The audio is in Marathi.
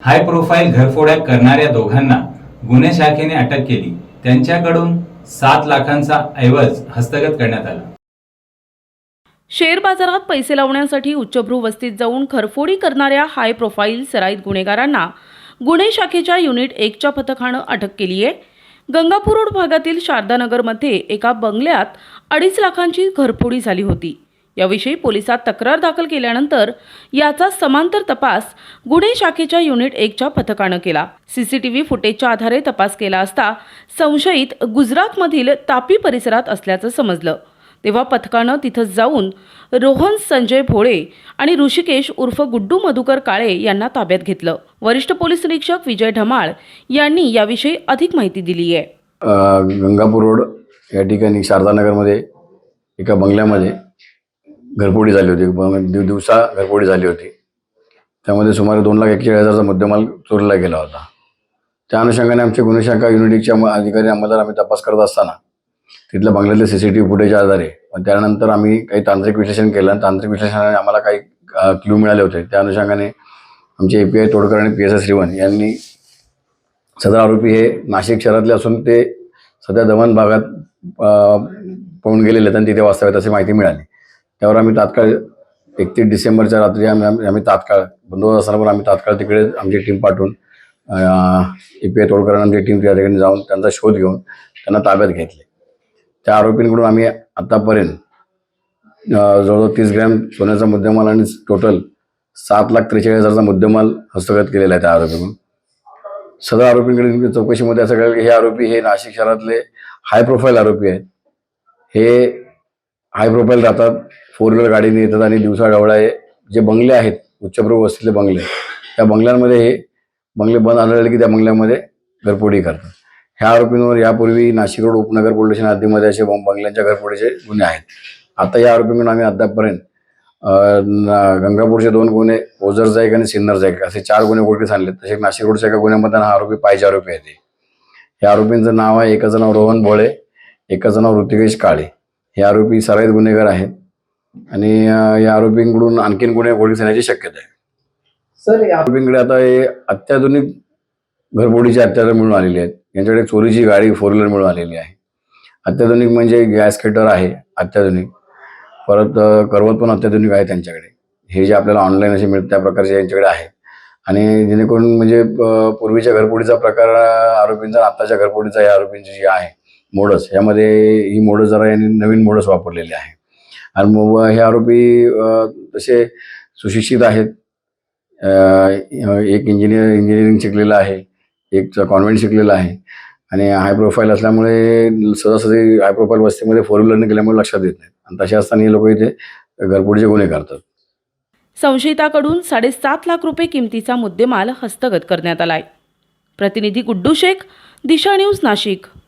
हाय प्रोफाईल घरफोड्या करणाऱ्या दोघांना गुन्हे शाखेने अटक केली. त्यांच्याकडून सात लाखांचा ऐवज हस्तगत करण्यात आला. शेअर बाजारात पैसे लावण्यासाठी उच्चभ्रू वस्तीत जाऊन खरफोडी करणाऱ्या हाय प्रोफाईल सराईत गुन्हेगारांना गुन्हे शाखेच्या युनिट एकच्या पथकानं अटक केली आहे गंगापूर रोड भागातील शारदानगरमध्ये एका बंगल्यात अडीच लाखांची घरफोडी झाली होती. याविषयी पोलिसात तक्रार दाखल केल्यानंतर याचा समांतर तपास गुन्हे शाखेच्या युनिट एकच्या पथकानं केला. सीसीटीव्ही फुटेजच्या आधारे तपास केला असता संशयित गुजरातमधील तापी परिसरात असल्याचं समजलं. तेव्हा पथकानं तिथं जाऊन रोहन संजय भोळे आणि ऋषिकेश उर्फ गुड्डू मधुकर काळे यांना ताब्यात घेतलं. वरिष्ठ पोलीस निरीक्षक विजय ढमाळ यांनी याविषयी अधिक माहिती दिली आहे गंगापूर रोड या ठिकाणी शारदानगरमध्ये एका बंगल्यामध्ये घरपोडी झाली होती. दिव दिवसा घरपोडी झाली होती. त्यामध्ये सुमारे दोन लाख एकशे हजारचा मुद्देमाल चोरीला गेला होता. त्या अनुषंगाने आमचे गुन्हे शाखा युनिटचे अधिकारी आम्हाला आम्ही तपास करत असताना तिथल्या बंगल्यातले सी सी टी व्ही फुटेजच्या आधारे पण त्यानंतर आम्ही काही तांत्रिक विश्लेषण केलं आणि तांत्रिक विश्लेषणाने आम्हाला काही क्ल्यू मिळाले होते. त्या अनुषंगाने आमचे ए पी आय तोडकर आणि पी एस एस श्रीवन यांनी सदर आरोपी हे नाशिक शहरातले असून ते सध्या दमण भागात पळून गेलेले आहेत आणि तिथे वास्तव्यात अशी माहिती मिळाली. त्यावर आम्ही तात्काळ एकतीस डिसेंबरच्या रात्री आम्ही आम्ही आम्ही तात्काळ बंदोबस्त असताना पण आम्ही तात्काळ तिकडे आमची टीम पाठवून ए पी आय तोडकरांची टीम त्या ठिकाणी जाऊन त्यांचा शोध घेऊन त्यांना ताब्यात घेतले. त्या आरोपींकडून आम्ही आतापर्यंत जवळजवळ तीस ग्रॅम सोन्याचा मुद्देमाल आणि टोटल सात लाख त्रेचाळीस हजारचा मुद्देमाल हस्तगत केलेला आहे त्या आरोपीकडून. सदर आरोपींकडे चौकशीमध्ये असं कळलं की हे आरोपी हे नाशिक शहरातले हाय प्रोफाईल आरोपी आहेत. हे हाय प्रोफाईल राहतात. फोर व्हीलर गाडीने येतात आणि दिवसा ढवळा हे जे बंगले आहेत उच्चप्रभू वस्तीतले बंगले त्या बंगल्यांमध्ये हे बंगले बंद आढळले की त्या बंगल्यामध्ये घरफोडी करतात. ह्या आरोपींवर यापूर्वी नाशिक रोड उपनगर पोलीस हद्दीमध्ये असे बंगल्यांच्या घरफोडीचे गुन्हे आहेत. आता या आरोपींकडून आम्ही अद्यापपर्यंत गंगापूरचे दोन गुन्हे ओझर जाईक आणि सिन्नरचा एक असे चार गुन्हे उघडकीस आणले तसे नाशिक रोडच्या एका गुन्ह्यामध्ये हा आरोपी पाहिजे आरोपी आहे ते. या आरोपींचं नाव आहे एकाचं नाव रोहन भोळे एकाचं नाव ऋतिकेश काळे. हे आरोपी सराईत गुन्हेगार आहेत. आणि या आरोपींकडून आणखीन गुन्हे उघडकीस येण्याची शक्यता आहे. सर या आरोपींकडे आता हे अत्याधुनिक घरफोडीचे हत्यारं मिळून आलेली आहेत. यांच्याकडे चोरीची गाडी फोर व्हीलर मिळून आलेली आहे. अत्याधुनिक म्हणजे गॅस कटर आहे अत्याधुनिक. परत करवत पण अत्याधुनिक आहे त्यांच्याकडे. हे जे आपल्याला ऑनलाईन असे मिळतात त्या प्रकारचे यांच्याकडे आहे. आणि जेणेकरून म्हणजे पूर्वीच्या घरफोडीचा प्रकार आरोपींचा आत्ताच्या घरफोडीचा या आरोपींची जी आहे मोडस यामध्ये ही मोडस जरा यांनी नवीन मोडस वापरलेली आहे. आणि मग हे आरोपी तसे सुशिक्षित आहेत. एक इंजिनियर इंजिनिअरिंग शिकलेलं आहे. एक कॉन्व्हेंट शिकलेला आहे. आणि हाय प्रोफाईल असल्यामुळे सहजासहजी हाय प्रोफाईल वस्तीमध्ये फोर व्हीलरने गेल्यामुळे लक्षात येत नाही. आणि तसे असताना हे लोक इथे घरफोडीचे गुन्हे करतात. संशयिताकडून साडेसात लाख रुपये किमतीचा मुद्देमाल हस्तगत करण्यात आलाय. प्रतिनिधी गुड्डू शेख दिशा न्यूज नाशिक.